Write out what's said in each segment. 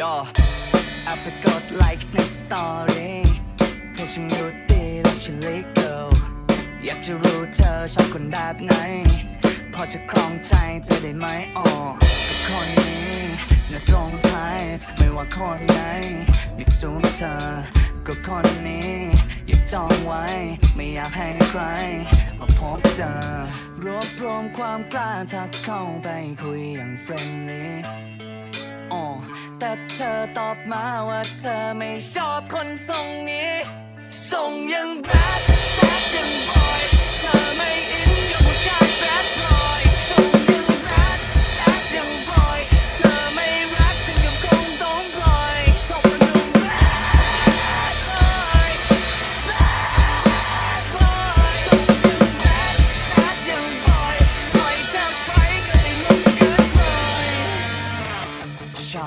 ย่อแอปไปกดไลค์ในสตอรี่เธอช่างดูดีและฉันเลิเกิลอยากจะรู้เธอชอบคนแบบไหน พอจะครองใจเธอได้ไหมอ๋อกับคนนี้น่าตรงไทยไม่ว่าคนไหนมีสูงเธอก็คนนี้อยากจองไว้ ไม่อยากให้ใครมาพบเจอรวบรวมความกล้าทักเข้าไปคุยอย่างเฟรนลี่ แต่เธอตอบมาว่าเธอไม่ชอบคนทรงนี้ ทรงยังแบดแซดยัง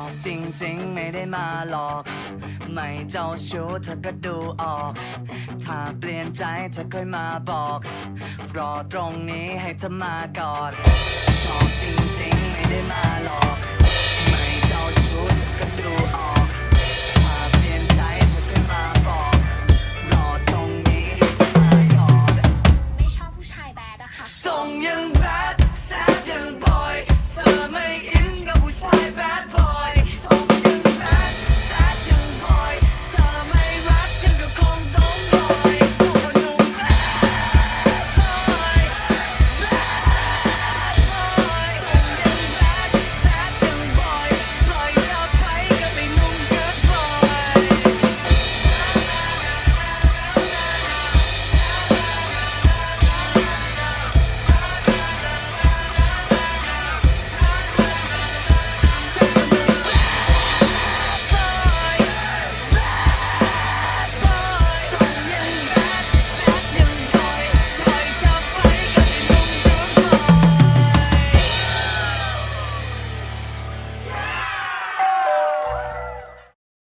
อบจริง ๆ ไม่ได้มาหลอก ไม่เจ้าชู้เธอก็ดูออก ถ้าเปลี่ยนใจเธอค่อยมาบอก รอตรงนี้ให้เธอมากอดชอบจริง ๆ ไม่ได้มาหลอก